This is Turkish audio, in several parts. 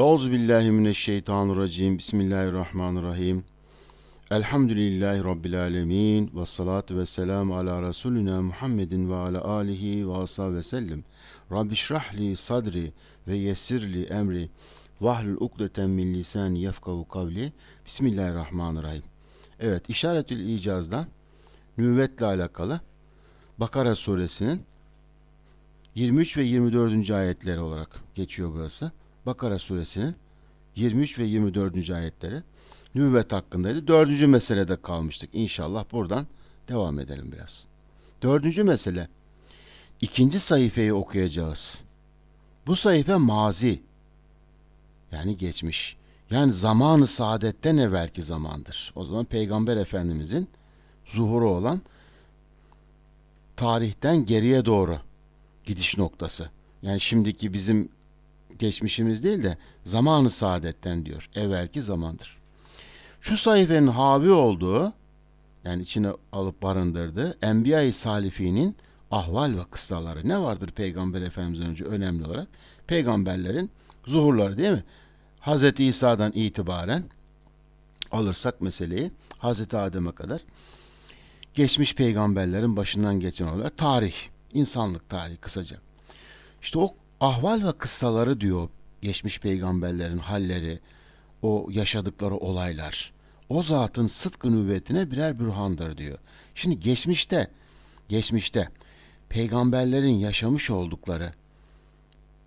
Euzu billahi mineşşeytanirracim. Bismillahirrahmanirrahim. Elhamdülillahi rabbil alamin ve salatu vesselam ala resulina Muhammedin ve ala alihi ve ashabi ve sellem. Rabbi şrahli sadri ve yessirli emri vahlul ukdeten min lisani yefkahu kavli. Bismillahirrahmanirrahim. Evet, işaretül icazda nüvvetle alakalı Bakara suresinin 23 ve 24. ayetleri olarak geçiyor burası. Bakara suresinin 23 ve 24. ayetleri nübüvvet hakkındaydı. Dördüncü meselede kalmıştık. İnşallah buradan devam edelim biraz. Dördüncü mesele. ikinci sayfayı okuyacağız. Bu sayfa mazi. Yani geçmiş. Yani zamanı saadetten evvelki zamandır. O zaman Peygamber Efendimizin zuhuru olan tarihten geriye doğru gidiş noktası. Yani şimdiki bizim geçmişimiz değil de zamanı saadetten diyor. Evvelki zamandır. Şu sayfenin havi olduğu yani içine alıp barındırdığı Enbiya-i Salifinin ahval ve kıssaları ne vardır Peygamber Efendimiz'den önce önemli olarak? Peygamberlerin zuhurları değil mi? Hz. İsa'dan itibaren alırsak meseleyi Hz. Adem'e kadar geçmiş peygamberlerin başından geçen olarak tarih, insanlık tarihi kısaca. İşte o ahval ve kıssaları diyor geçmiş peygamberlerin halleri, o yaşadıkları olaylar, o zatın sıdkı nübüvvetine birer bürhandır diyor. Şimdi geçmişte, geçmişte peygamberlerin yaşamış oldukları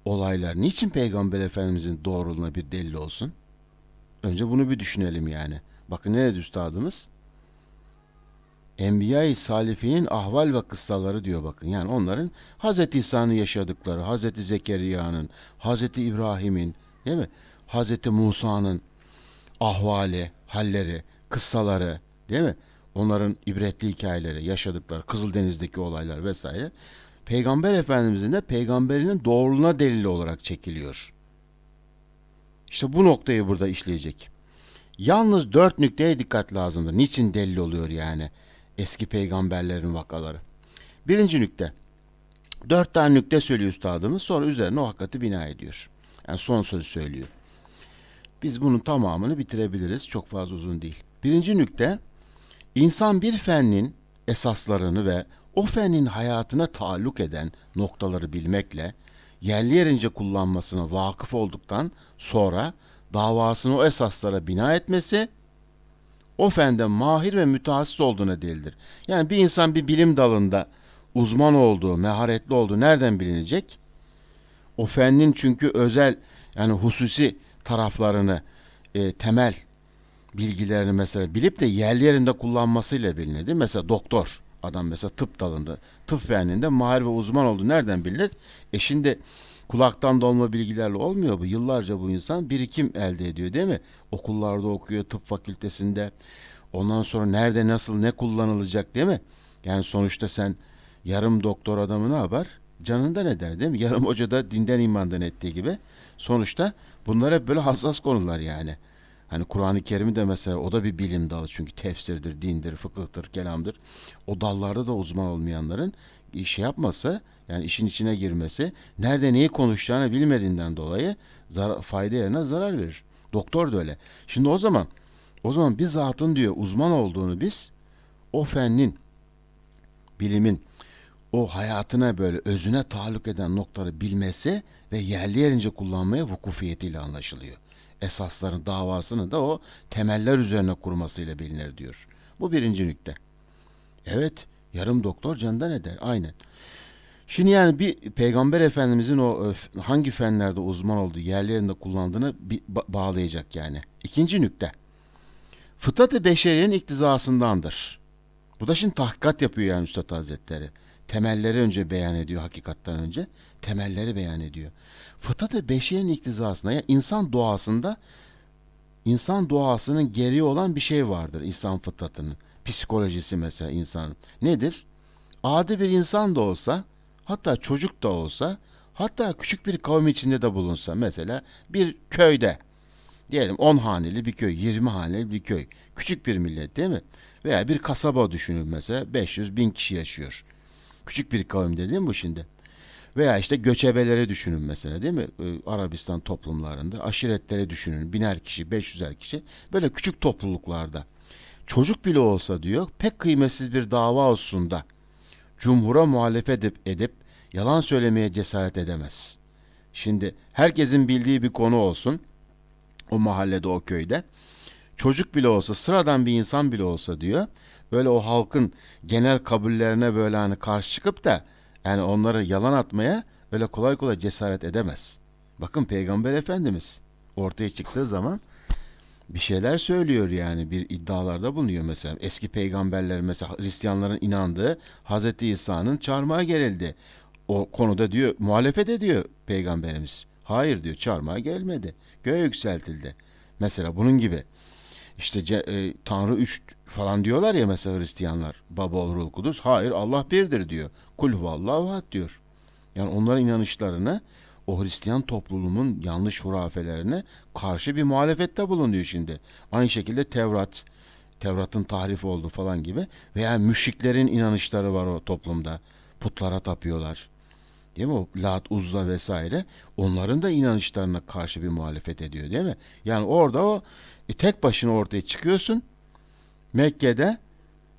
olaylar niçin peygamber efendimizin doğruluğuna bir delil olsun? Önce bunu bir düşünelim yani. Bakın ne dedi üstadımız? Enbiya-i Salifinin ahval ve kıssaları diyor bakın. Yani onların Hz. İsa'nın yaşadıkları, Hz. Zekeriya'nın, Hz. İbrahim'in, değil mi? Hz. Musa'nın ahvali, halleri, kıssaları, değil mi? Onların ibretli hikayeleri, yaşadıkları, Kızıldeniz'deki olaylar vesaire. Peygamber Efendimizin de peygamberinin doğruluğuna delil olarak çekiliyor. İşte bu noktayı burada işleyecek. Yalnız dört nükteye dikkat lazımdır. Niçin delil oluyor yani? Eski peygamberlerin vakaları. Birinci nükte. Dört tane nükte söylüyor üstadımız. Sonra üzerine o hakikati bina ediyor. Yani son sözü söylüyor. Biz bunun tamamını bitirebiliriz. Çok fazla uzun değil. Birinci nükte. insan bir fennin esaslarını ve o fennin hayatına taalluk eden noktaları bilmekle yerli yerince kullanmasına vakıf olduktan sonra davasını o esaslara bina etmesi o fende mahir ve mütehassıs olduğuna delildir. Yani bir insan bir bilim dalında uzman olduğu, meharetli olduğu nereden bilinecek? O fennin çünkü özel yani hususi taraflarını, e, temel bilgilerini mesela bilip de yerli yerinde kullanmasıyla bilinir. Değil mi? Mesela doktor, adam mesela tıp dalında, tıp feninde mahir ve uzman olduğu nereden bilinir? E şimdi kulaktan dolma bilgilerle olmuyor bu. Yıllarca bu insan birikim elde ediyor değil mi? Okullarda okuyor, tıp fakültesinde. Ondan sonra nerede nasıl ne kullanılacak değil mi? Yani sonuçta sen yarım doktor adamı ne yapar? Canından eder değil mi? Yarım hoca da dinden imandan ettiği gibi. Sonuçta bunlar hep böyle hassas konular yani. Hani Kur'an-ı Kerim'i de mesela o da bir bilim dalı çünkü tefsirdir, dindir, fıkıhtır, kelamdır. O dallarda da uzman olmayanların şey yapması yani işin içine girmesi nerede neyi konuşacağını bilmediğinden dolayı zarar, fayda yerine zarar verir. Doktor da öyle. Şimdi o zaman o zaman bir zatın diyor uzman olduğunu biz o fennin bilimin o hayatına böyle özüne taalluk eden noktaları bilmesi ve yerli yerince kullanmaya vukufiyetiyle anlaşılıyor. Esasların davasını da o temeller üzerine kurmasıyla bilinir diyor. Bu birinci nükte. Evet, yarım doktor candan eder. Aynen. Şimdi yani bir peygamber efendimizin o hangi fenlerde uzman olduğu yerlerinde kullandığını bağlayacak yani. İkinci nükte. Fıtrat-ı beşeriyenin iktizasındandır. Bu da şimdi tahkikat yapıyor yani Üstad Hazretleri. Temelleri önce beyan ediyor hakikattan önce. Temelleri beyan ediyor. Fıtrat-ı beşeriyenin iktizasında yani insan doğasında insan doğasının geriye olan bir şey vardır insan fıtratının. Psikolojisi mesela insanın. Nedir? Adi bir insan da olsa hatta çocuk da olsa, hatta küçük bir kavim içinde de bulunsa mesela bir köyde diyelim 10 haneli bir köy, 20 haneli bir köy. Küçük bir millet değil mi? Veya bir kasaba düşünün mesela 500 bin kişi yaşıyor. Küçük bir kavim değil mi bu şimdi? Veya işte göçebeleri düşünün mesela değil mi? Ee, Arabistan toplumlarında aşiretleri düşünün. Biner kişi, 500'er kişi. Böyle küçük topluluklarda. Çocuk bile olsa diyor pek kıymetsiz bir dava hususunda cumhura muhalefet edip, edip yalan söylemeye cesaret edemez. Şimdi herkesin bildiği bir konu olsun o mahallede o köyde. Çocuk bile olsa sıradan bir insan bile olsa diyor böyle o halkın genel kabullerine böyle hani karşı çıkıp da yani onları yalan atmaya öyle kolay kolay cesaret edemez. Bakın Peygamber Efendimiz ortaya çıktığı zaman bir şeyler söylüyor yani bir iddialarda bulunuyor mesela. Eski peygamberler mesela Hristiyanların inandığı Hazreti İsa'nın çarmıha gerildi. O konuda diyor muhalefet ediyor peygamberimiz. Hayır diyor çarmıha gelmedi. Göğe yükseltildi. Mesela bunun gibi. İşte e, Tanrı üç falan diyorlar ya mesela Hristiyanlar. Baba olur Kudüs. Hayır Allah birdir diyor. Kul huvallahu diyor. Yani onların inanışlarını o Hristiyan topluluğunun yanlış hurafelerine karşı bir muhalefette bulunuyor şimdi. Aynı şekilde Tevrat, Tevrat'ın tahrif oldu falan gibi veya müşriklerin inanışları var o toplumda. Putlara tapıyorlar. Değil mi? O Lat, Uzza vesaire onların da inanışlarına karşı bir muhalefet ediyor değil mi? Yani orada o e, tek başına ortaya çıkıyorsun. Mekke'de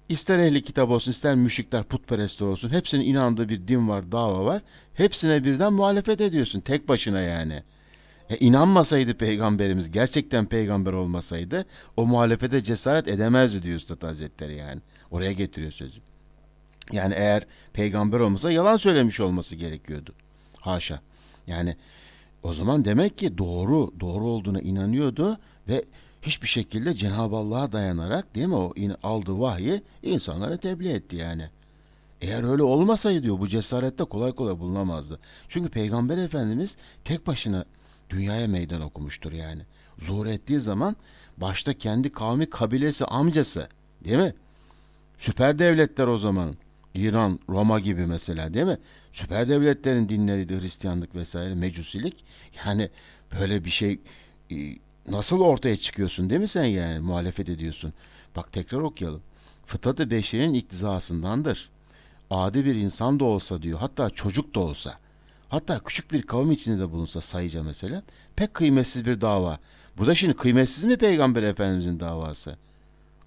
ister ehli kitap olsun ister müşrikler putperestler olsun hepsinin inandığı bir din var dava var. Hepsine birden muhalefet ediyorsun tek başına yani. E, inanmasaydı peygamberimiz gerçekten peygamber olmasaydı o muhalefete cesaret edemezdi diyor Üstad Hazretleri yani. Oraya getiriyor sözü. Yani eğer peygamber olmasa yalan söylemiş olması gerekiyordu. Haşa. Yani o zaman demek ki doğru, doğru olduğuna inanıyordu ve hiçbir şekilde Cenab-ı Allah'a dayanarak değil mi o in- aldığı vahyi insanlara tebliğ etti yani. Eğer öyle olmasaydı diyor bu cesarette kolay kolay bulunamazdı. Çünkü Peygamber Efendimiz tek başına dünyaya meydan okumuştur yani. Zuhur ettiği zaman başta kendi kavmi kabilesi amcası değil mi? Süper devletler o zaman. İran, Roma gibi mesela değil mi? Süper devletlerin dinleriydi Hristiyanlık vesaire, mecusilik. Yani böyle bir şey e, nasıl ortaya çıkıyorsun değil mi sen yani muhalefet ediyorsun. Bak tekrar okuyalım. Fıtratı beşerin iktizasındandır. Adi bir insan da olsa diyor hatta çocuk da olsa hatta küçük bir kavim içinde de bulunsa sayıca mesela pek kıymetsiz bir dava. Bu da şimdi kıymetsiz mi Peygamber Efendimizin davası?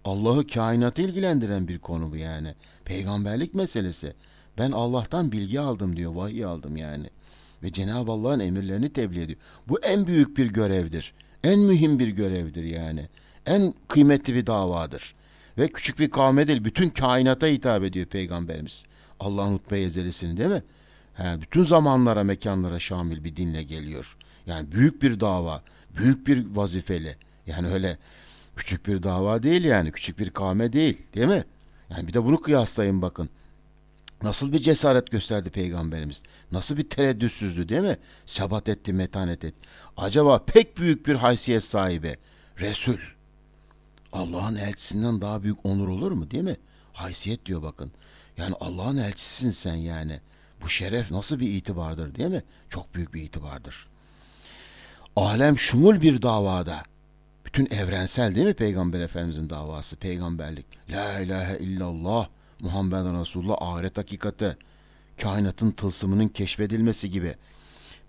Allah'ı kainatı ilgilendiren bir konu bu yani. Peygamberlik meselesi. Ben Allah'tan bilgi aldım diyor, vahiy aldım yani. Ve Cenab-ı Allah'ın emirlerini tebliğ ediyor. Bu en büyük bir görevdir. En mühim bir görevdir yani. En kıymetli bir davadır. Ve küçük bir kavme değil, bütün kainata hitap ediyor Peygamberimiz. Allah'ın hutbe ezelisini değil mi? He, bütün zamanlara, mekanlara şamil bir dinle geliyor. Yani büyük bir dava, büyük bir vazifeli. Yani öyle Küçük bir dava değil yani. Küçük bir kavme değil. Değil mi? Yani bir de bunu kıyaslayın bakın. Nasıl bir cesaret gösterdi peygamberimiz? Nasıl bir tereddütsüzdü değil mi? Sebat etti, metanet etti. Acaba pek büyük bir haysiyet sahibi. Resul. Allah'ın elçisinden daha büyük onur olur mu değil mi? Haysiyet diyor bakın. Yani Allah'ın elçisisin sen yani. Bu şeref nasıl bir itibardır değil mi? Çok büyük bir itibardır. Alem şumul bir davada. Bütün evrensel değil mi Peygamber Efendimizin davası, peygamberlik. La ilahe illallah, Muhammeden Resulullah, ahiret hakikati, kainatın tılsımının keşfedilmesi gibi.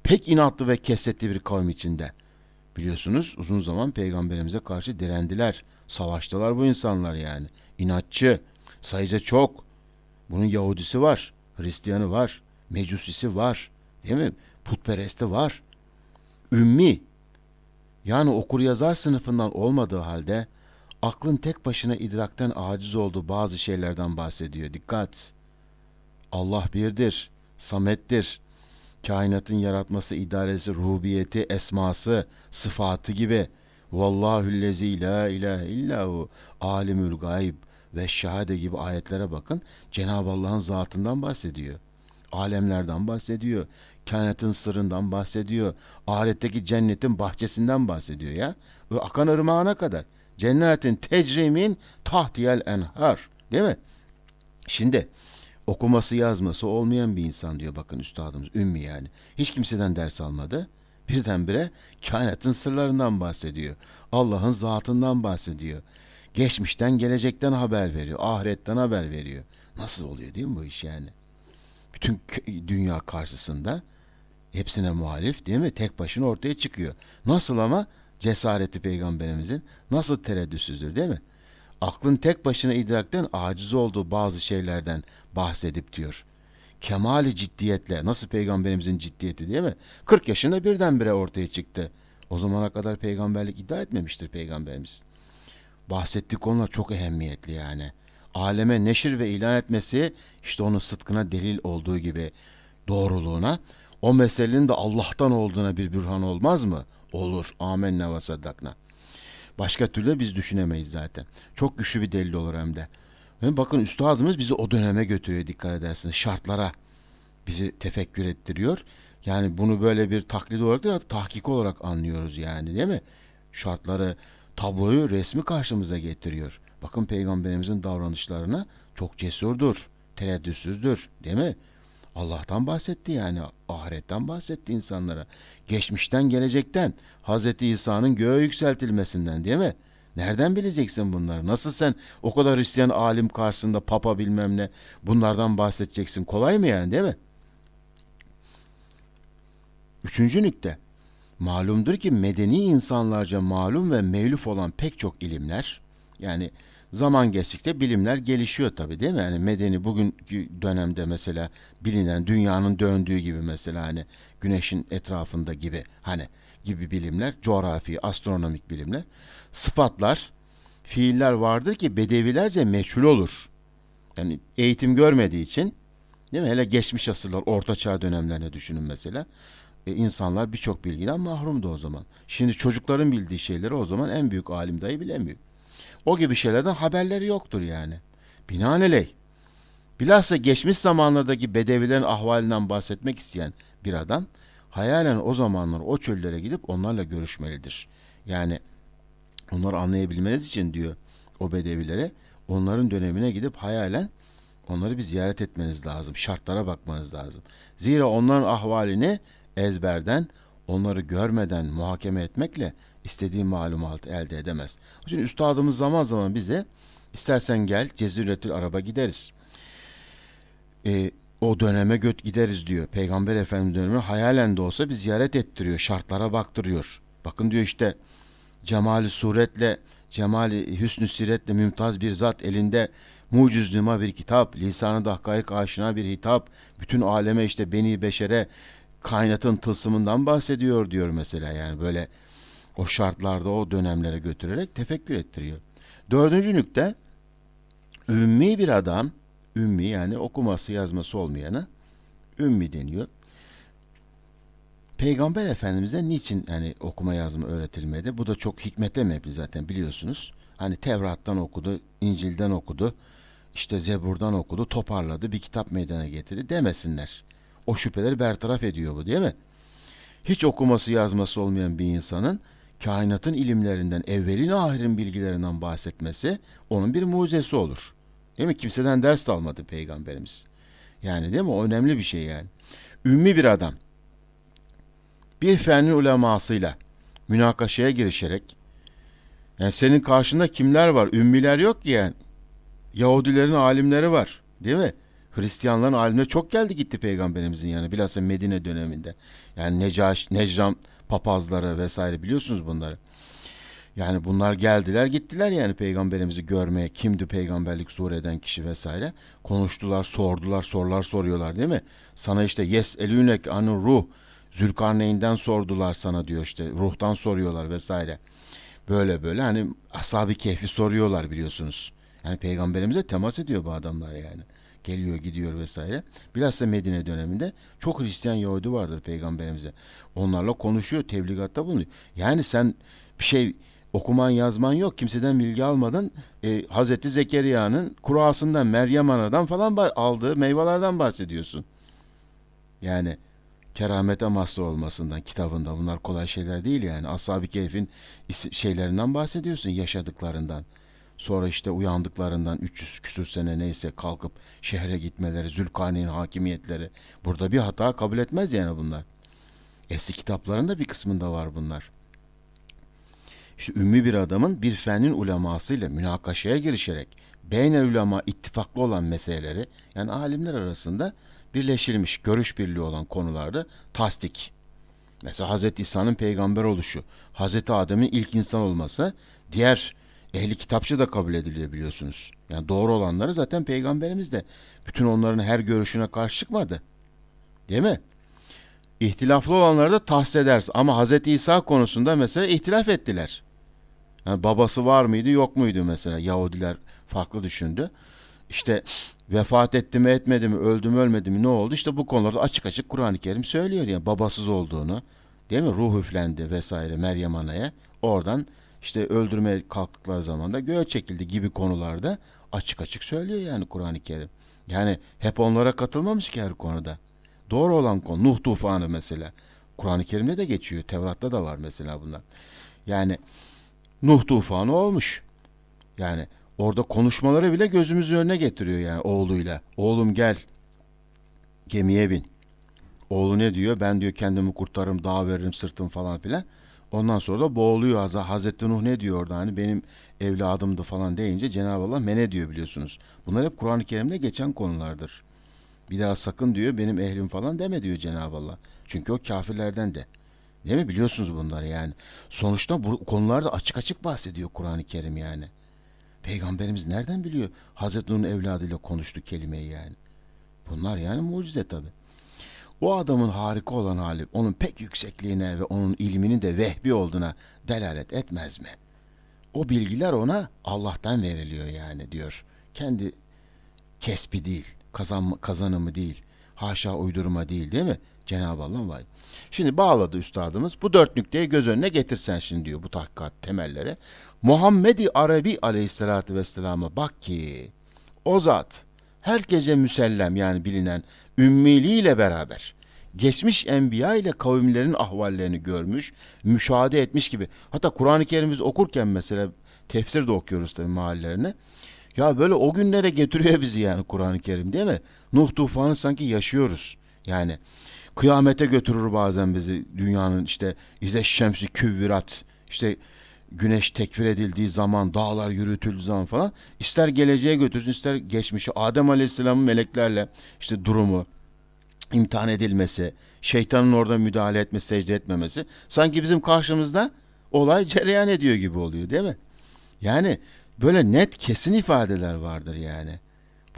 Pek inatlı ve kesretli bir kavim içinde. Biliyorsunuz uzun zaman peygamberimize karşı direndiler. Savaştılar bu insanlar yani. İnatçı, sayıca çok. Bunun Yahudisi var, Hristiyanı var, Mecusisi var. Değil mi? Putperesti var. Ümmi, yani okur yazar sınıfından olmadığı halde aklın tek başına idrakten aciz olduğu bazı şeylerden bahsediyor. Dikkat! Allah birdir, samettir. Kainatın yaratması, idaresi, rububiyeti, esması, sıfatı gibi. Vallahüllezi la ilahe illahu alimül gayb ve şahade gibi ayetlere bakın. Cenab-ı Allah'ın zatından bahsediyor. Alemlerden bahsediyor. Kainatın sırrından bahsediyor. Ahiretteki cennetin bahçesinden bahsediyor ya. Ve akan ırmağına kadar. Cennetin tecrimin tahtiyel enhar. Değil mi? Şimdi okuması yazması olmayan bir insan diyor bakın üstadımız ümmi yani. Hiç kimseden ders almadı. Birdenbire kainatın sırlarından bahsediyor. Allah'ın zatından bahsediyor. Geçmişten gelecekten haber veriyor. Ahiretten haber veriyor. Nasıl oluyor değil mi bu iş yani? Bütün dünya karşısında hepsine muhalif değil mi? Tek başına ortaya çıkıyor. Nasıl ama cesareti peygamberimizin nasıl tereddütsüzdür değil mi? Aklın tek başına idrakten aciz olduğu bazı şeylerden bahsedip diyor. Kemali ciddiyetle nasıl peygamberimizin ciddiyeti değil mi? 40 yaşında birdenbire ortaya çıktı. O zamana kadar peygamberlik iddia etmemiştir peygamberimiz. Bahsettiği konular çok ehemmiyetli yani. Aleme neşir ve ilan etmesi işte onun sıdkına delil olduğu gibi doğruluğuna o meselenin de Allah'tan olduğuna bir bürhan olmaz mı? Olur. Amenna ve saddakna. Başka türlü biz düşünemeyiz zaten. Çok güçlü bir delil olur hem de. Ve bakın üstadımız bizi o döneme götürüyor dikkat edersiniz. Şartlara bizi tefekkür ettiriyor. Yani bunu böyle bir taklit olarak değil, tahkik olarak anlıyoruz yani değil mi? Şartları, tabloyu, resmi karşımıza getiriyor. Bakın peygamberimizin davranışlarına çok cesurdur, tereddütsüzdür değil mi? Allah'tan bahsetti yani ahiretten bahsetti insanlara. Geçmişten gelecekten Hazreti İsa'nın göğe yükseltilmesinden değil mi? Nereden bileceksin bunları? Nasıl sen o kadar Hristiyan alim karşısında papa bilmem ne bunlardan bahsedeceksin? Kolay mı yani değil mi? Üçüncü nükte. Malumdur ki medeni insanlarca malum ve mevluf olan pek çok ilimler yani zaman geçtikçe bilimler gelişiyor tabi değil mi? Yani medeni bugünkü dönemde mesela bilinen dünyanın döndüğü gibi mesela hani güneşin etrafında gibi hani gibi bilimler, coğrafi, astronomik bilimler, sıfatlar, fiiller vardır ki bedevilerce meçhul olur. Yani eğitim görmediği için değil mi? Hele geçmiş asırlar, orta çağ dönemlerine düşünün mesela. E, insanlar birçok bilgiden mahrumdu o zaman. Şimdi çocukların bildiği şeyleri o zaman en büyük alim dahi bilemiyor. O gibi şeylerden haberleri yoktur yani. Binaenaleyh. Bilhassa geçmiş zamanlardaki bedevilerin ahvalinden bahsetmek isteyen bir adam hayalen o zamanlar o çöllere gidip onlarla görüşmelidir. Yani onları anlayabilmeniz için diyor o bedevilere onların dönemine gidip hayalen onları bir ziyaret etmeniz lazım. Şartlara bakmanız lazım. Zira onların ahvalini ezberden, onları görmeden muhakeme etmekle istediği malumatı elde edemez. Şimdi üstadımız zaman zaman bize istersen gel Ceziretül Araba gideriz. E, o döneme göt gideriz diyor. Peygamber Efendimiz dönemi hayalen de olsa bir ziyaret ettiriyor. Şartlara baktırıyor. Bakın diyor işte cemali suretle, cemali hüsnü siretle mümtaz bir zat elinde mucizlüma bir kitap, lisanı da hakikaik aşina bir hitap, bütün aleme işte beni beşere kainatın tılsımından bahsediyor diyor mesela yani böyle o şartlarda o dönemlere götürerek tefekkür ettiriyor. Dördüncü nükte ümmi bir adam, ümmi yani okuması yazması olmayana ümmi deniyor. Peygamber Efendimiz'e niçin hani okuma yazma öğretilmedi? Bu da çok hikmete mebni zaten biliyorsunuz. Hani Tevrat'tan okudu, İncil'den okudu, işte Zebur'dan okudu, toparladı, bir kitap meydana getirdi demesinler. O şüpheleri bertaraf ediyor bu değil mi? Hiç okuması yazması olmayan bir insanın kainatın ilimlerinden, evvelin ahirin bilgilerinden bahsetmesi onun bir mucizesi olur. Değil mi? Kimseden ders de almadı peygamberimiz. Yani değil mi? O önemli bir şey yani. Ümmi bir adam bir fenin ulemasıyla münakaşaya girişerek yani senin karşında kimler var? Ümmiler yok ki yani. Yahudilerin alimleri var. Değil mi? Hristiyanların alimleri çok geldi gitti peygamberimizin yanına. Bilhassa Medine döneminde. Yani Necaş, Necran papazları vesaire biliyorsunuz bunları. Yani bunlar geldiler gittiler yani peygamberimizi görmeye. Kimdi peygamberlik zuhur eden kişi vesaire. Konuştular, sordular, sorular soruyorlar değil mi? Sana işte yes elünek anu ruh. Zülkarneyn'den sordular sana diyor işte. Ruhtan soruyorlar vesaire. Böyle böyle hani ashab-ı kehfi soruyorlar biliyorsunuz. Yani peygamberimize temas ediyor bu adamlar yani. Geliyor gidiyor vesaire. Bilhassa Medine döneminde çok Hristiyan Yahudi vardır peygamberimize. Onlarla konuşuyor, tebligatta bulunuyor. Yani sen bir şey okuman yazman yok. Kimseden bilgi almadan e, Hazreti Zekeriya'nın kurasından, Meryem Ana'dan falan aldığı meyvelerden bahsediyorsun. Yani keramete mahsur olmasından kitabında bunlar kolay şeyler değil yani. Ashab-ı Kehf'in şeylerinden bahsediyorsun, yaşadıklarından. Sonra işte uyandıklarından 300 küsür sene neyse kalkıp şehre gitmeleri, Zülkarneyn hakimiyetleri. Burada bir hata kabul etmez yani bunlar. Eski kitaplarında bir kısmında var bunlar. İşte ümmi bir adamın bir fenin ulemasıyla münakaşaya girişerek beynel ulema ittifaklı olan meseleleri yani alimler arasında birleştirilmiş görüş birliği olan konularda tasdik. Mesela Hz. İsa'nın peygamber oluşu, Hz. Adem'in ilk insan olması, diğer ehli kitapçı da kabul ediliyor biliyorsunuz. Yani doğru olanları zaten peygamberimiz de bütün onların her görüşüne karşı çıkmadı. Değil mi? İhtilaflı olanları da tahsis edersin. Ama Hz. İsa konusunda mesela ihtilaf ettiler. Yani babası var mıydı yok muydu mesela Yahudiler farklı düşündü. İşte vefat etti mi etmedi mi öldü mü ölmedi mi ne oldu işte bu konularda açık açık Kur'an-ı Kerim söylüyor yani babasız olduğunu değil mi ruh üflendi vesaire Meryem Ana'ya oradan işte öldürmeye kalktıkları zaman da göğe çekildi gibi konularda açık açık söylüyor yani Kur'an-ı Kerim. Yani hep onlara katılmamış ki her konuda. Doğru olan konu Nuh tufanı mesela. Kur'an-ı Kerim'de de geçiyor. Tevrat'ta da var mesela bunlar. Yani Nuh tufanı olmuş. Yani orada konuşmaları bile gözümüzün önüne getiriyor yani oğluyla. Oğlum gel gemiye bin. Oğlu ne diyor? Ben diyor kendimi kurtarırım, dağ veririm sırtım falan filan. Ondan sonra da boğuluyor. Haz- Hazreti Nuh ne diyor orada? Hani benim evladımdı falan deyince Cenab-ı Allah mene diyor biliyorsunuz. Bunlar hep Kur'an-ı Kerim'de geçen konulardır. Bir daha sakın diyor benim ehlim falan deme diyor Cenab-ı Allah. Çünkü o kafirlerden de. Değil mi? Biliyorsunuz bunları yani. Sonuçta bu konularda açık açık bahsediyor Kur'an-ı Kerim yani. Peygamberimiz nereden biliyor Hazreti Nuh'un evladıyla konuştu kelimeyi yani. Bunlar yani mucize tabi. O adamın harika olan hali onun pek yüksekliğine ve onun ilminin de vehbi olduğuna delalet etmez mi? O bilgiler ona Allah'tan veriliyor yani diyor. Kendi kesbi değil, kazan, kazanımı değil, haşa uydurma değil değil mi? Cenab-ı Allah'ın vay. Şimdi bağladı üstadımız. Bu dört nükteyi göz önüne getirsen şimdi diyor bu tahkikat temellere. Muhammedi Arabi aleyhissalatü vesselama bak ki o zat herkese müsellem yani bilinen ümmiliğiyle beraber geçmiş enbiya ile kavimlerin ahvallerini görmüş, müşahede etmiş gibi. Hatta Kur'an-ı Kerim'imizi okurken mesela tefsir de okuyoruz tabii mahallelerine. Ya böyle o günlere getiriyor bizi yani Kur'an-ı Kerim değil mi? Nuh tufanı sanki yaşıyoruz. Yani kıyamete götürür bazen bizi dünyanın işte İze şemsi küvvirat işte güneş tekfir edildiği zaman dağlar yürütüldüğü zaman falan ister geleceğe götürsün ister geçmişe Adem Aleyhisselam'ın meleklerle işte durumu imtihan edilmesi şeytanın orada müdahale etmesi secde etmemesi sanki bizim karşımızda olay cereyan ediyor gibi oluyor değil mi? Yani böyle net kesin ifadeler vardır yani.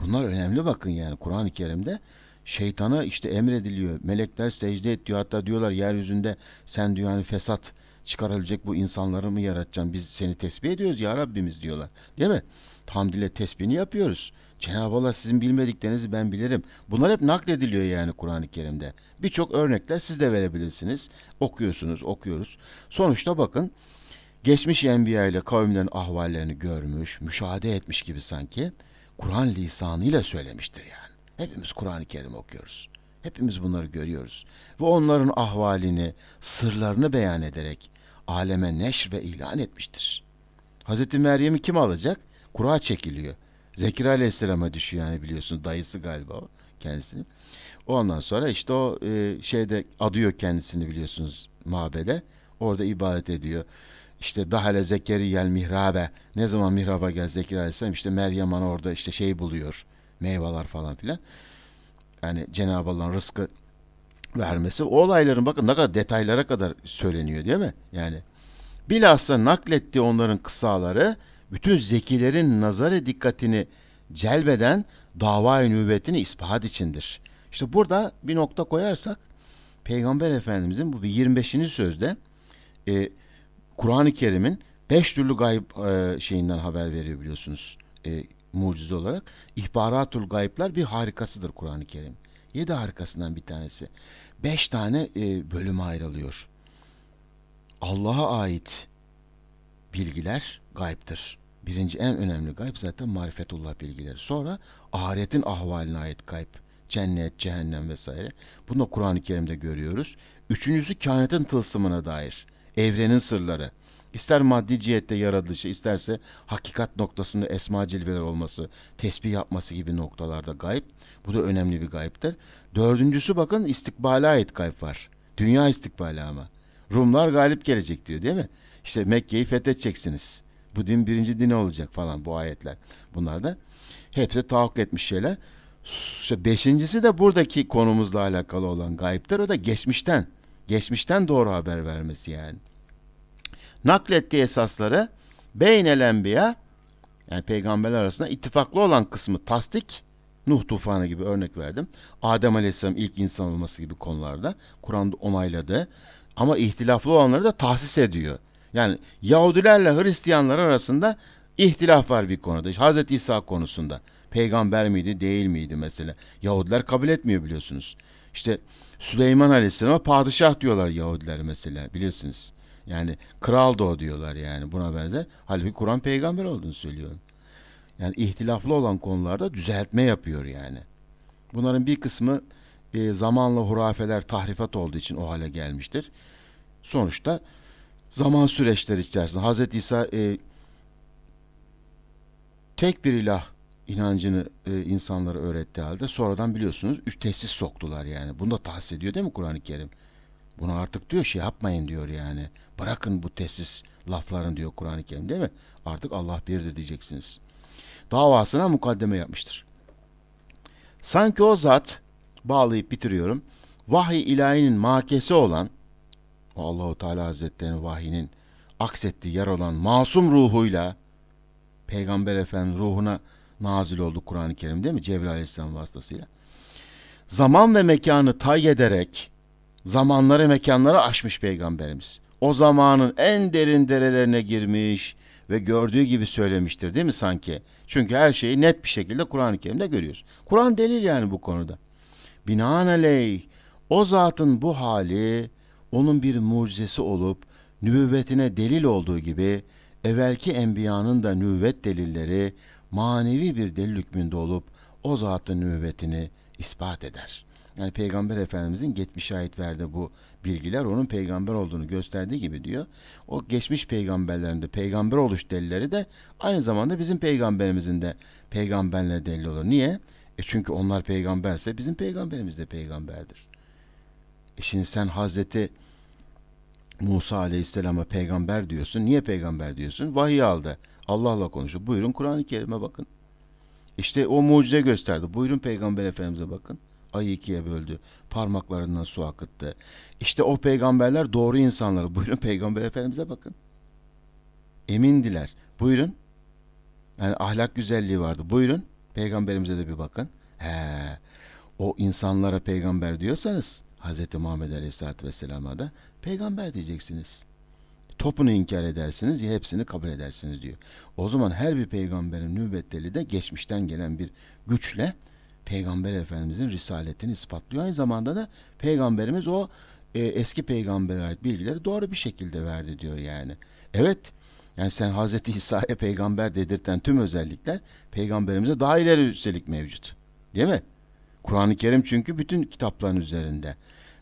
Bunlar önemli bakın yani Kur'an-ı Kerim'de şeytana işte emrediliyor. Melekler secde et diyor. Hatta diyorlar yeryüzünde sen diyor hani fesat çıkarabilecek bu insanları mı yaratacaksın? Biz seni tesbih ediyoruz ya Rabbimiz diyorlar. Değil mi? Hamd ile tesbihini yapıyoruz. Cenab-ı Allah sizin bilmediklerinizi ben bilirim. Bunlar hep naklediliyor yani Kur'an-ı Kerim'de. Birçok örnekler siz de verebilirsiniz. Okuyorsunuz, okuyoruz. Sonuçta bakın geçmiş enbiya ile kavimlerin ahvallerini görmüş, müşahede etmiş gibi sanki Kur'an lisanıyla söylemiştir yani. Hepimiz Kur'an-ı Kerim okuyoruz. Hepimiz bunları görüyoruz. Ve onların ahvalini, sırlarını beyan ederek aleme neşr ve ilan etmiştir. Hazreti Meryem'i kim alacak? Kura çekiliyor. Zekeriya Aleyhisselam'a düşüyor yani biliyorsunuz dayısı galiba o kendisini. Ondan sonra işte o e, şeyde adıyor kendisini biliyorsunuz mabede. Orada ibadet ediyor. İşte dahale Zekeriyel mihrabe. Ne zaman mihraba gel Zekeriya Aleyhisselam işte Meryem Ana orada işte şey buluyor. Meyveler falan filan. Yani Cenab-ı Allah'ın rızkı vermesi. O olayların bakın ne kadar detaylara kadar söyleniyor değil mi? Yani bilhassa naklettiği onların kıssaları bütün zekilerin nazarı dikkatini celbeden dava-i nübüvvetini ispat içindir. İşte burada bir nokta koyarsak Peygamber Efendimizin bu bir 25. sözde e, Kur'an-ı Kerim'in beş türlü gayb e, şeyinden haber veriyor biliyorsunuz. E, mucize olarak. İhbaratul gayipler bir harikasıdır Kur'an-ı Kerim. Yedi harikasından bir tanesi. Beş tane e, bölüme ayrılıyor. Allah'a ait bilgiler gayiptir. Birinci en önemli gayb zaten marifetullah bilgileri. Sonra ahiretin ahvaline ait gayb. Cennet, cehennem vesaire. Bunu da Kur'an-ı Kerim'de görüyoruz. Üçüncüsü kainatın tılsımına dair. Evrenin sırları. İster maddi cihette yaratılışı, isterse hakikat noktasında esma cilveler olması, tesbih yapması gibi noktalarda gayb. Bu da önemli bir gayiptir. Dördüncüsü bakın istikbale ait gayb var. Dünya istikbali ama. Rumlar galip gelecek diyor değil mi? İşte Mekke'yi fethedeceksiniz. Bu din birinci din olacak falan bu ayetler. Bunlar da hepsi tahakkuk etmiş şeyler. Beşincisi de buradaki konumuzla alakalı olan gayiptir. O da geçmişten. Geçmişten doğru haber vermesi yani. Naklettiği esasları beynel enbiya yani peygamberler arasında ittifaklı olan kısmı tasdik Nuh tufanı gibi örnek verdim. Adem Aleyhisselam ilk insan olması gibi konularda Kur'an'da onayladı. Ama ihtilaflı olanları da tahsis ediyor. Yani Yahudilerle Hristiyanlar arasında ihtilaf var bir konuda. Hazreti İsa konusunda. Peygamber miydi değil miydi mesela. Yahudiler kabul etmiyor biliyorsunuz. İşte Süleyman Aleyhisselam'a padişah diyorlar Yahudiler mesela bilirsiniz. Yani kral da o diyorlar yani buna benzer. Halbuki Kur'an peygamber olduğunu söylüyor. Yani ihtilaflı olan konularda düzeltme yapıyor yani. Bunların bir kısmı e, zamanla hurafeler, tahrifat olduğu için o hale gelmiştir. Sonuçta zaman süreçleri içerisinde Hz. İsa e, tek bir ilah inancını e, insanlara öğrettiği halde sonradan biliyorsunuz üç tesis soktular yani. Bunu da tahsis ediyor değil mi Kur'an-ı Kerim? Bunu artık diyor şey yapmayın diyor yani. Bırakın bu tesis laflarını diyor Kur'an-ı Kerim değil mi? Artık Allah birdir diyeceksiniz. Davasına mukaddeme yapmıştır. Sanki o zat bağlayıp bitiriyorum. Vahiy ilahinin makesi olan o Allahu Teala Hazretleri'nin vahyinin aksettiği yer olan masum ruhuyla Peygamber Efendimiz ruhuna nazil oldu Kur'an-ı Kerim değil mi? Cebrail Aleyhisselam vasıtasıyla. Zaman ve mekanı tay ederek zamanları mekanları aşmış Peygamberimiz. O zamanın en derin derelerine girmiş ve gördüğü gibi söylemiştir değil mi sanki? Çünkü her şeyi net bir şekilde Kur'an-ı Kerim'de görüyoruz. Kur'an delil yani bu konuda. Binaenaleyh o zatın bu hali onun bir mucizesi olup nübüvvetine delil olduğu gibi evvelki enbiyanın da nübüvvet delilleri manevi bir delil hükmünde olup o zatın nübüvvetini ispat eder. Yani Peygamber Efendimizin geçmişe ait verdiği bu bilgiler onun peygamber olduğunu gösterdiği gibi diyor. O geçmiş peygamberlerin de peygamber oluş delilleri de aynı zamanda bizim peygamberimizin de peygamberle delil olur. Niye? E çünkü onlar peygamberse bizim peygamberimiz de peygamberdir. E şimdi sen Hazreti Musa Aleyhisselam'a peygamber diyorsun. Niye peygamber diyorsun? Vahiy aldı. Allah'la konuşuyor. Buyurun Kur'an-ı Kerim'e bakın. İşte o mucize gösterdi. Buyurun Peygamber Efendimiz'e bakın. Ayı ikiye böldü. Parmaklarından su akıttı. İşte o peygamberler doğru insanlar. Buyurun Peygamber Efendimiz'e bakın. Emindiler. Buyurun. Yani ahlak güzelliği vardı. Buyurun. Peygamberimize de bir bakın. He. O insanlara peygamber diyorsanız Hz. Muhammed Aleyhisselatü Vesselam'a da peygamber diyeceksiniz. Topunu inkar edersiniz ya hepsini kabul edersiniz diyor. O zaman her bir peygamberin nübüvvetleri de geçmişten gelen bir güçle Peygamber Efendimizin risaletini ispatlıyor. Aynı zamanda da Peygamberimiz o e, eski peygambere ait bilgileri doğru bir şekilde verdi diyor yani. Evet yani sen Hazreti İsa'ya peygamber dedirten tüm özellikler peygamberimize daha ileri üstelik mevcut. Değil mi? Kur'an-ı Kerim çünkü bütün kitapların üzerinde.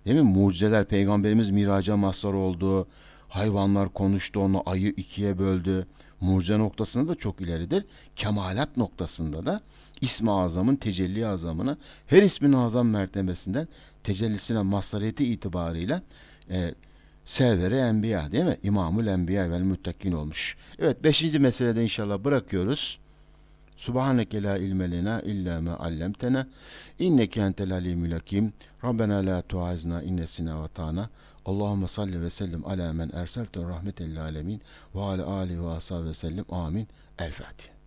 Değil mi? Mucizeler peygamberimiz miraca mazhar oldu. Hayvanlar konuştu onu ayı ikiye böldü. Mucize noktasında da çok ileridir. Kemalat noktasında da İsmi Azam'ın tecelli azamına her ismin azam mertebesinden tecellisine mazhariyeti itibarıyla e, Severe Enbiya değil mi? İmamül Enbiya vel Müttakin olmuş. Evet beşinci meselede inşallah bırakıyoruz. Subhaneke la ilme illa ma allamtena inneke entel alimul hakim. Rabbena la tuazna innesina ve ta'na. Allahumme salli ve sellim ala men erselte rahmetel alemin ve ala ali ve ashabi ve sellim. Amin. El Fatiha.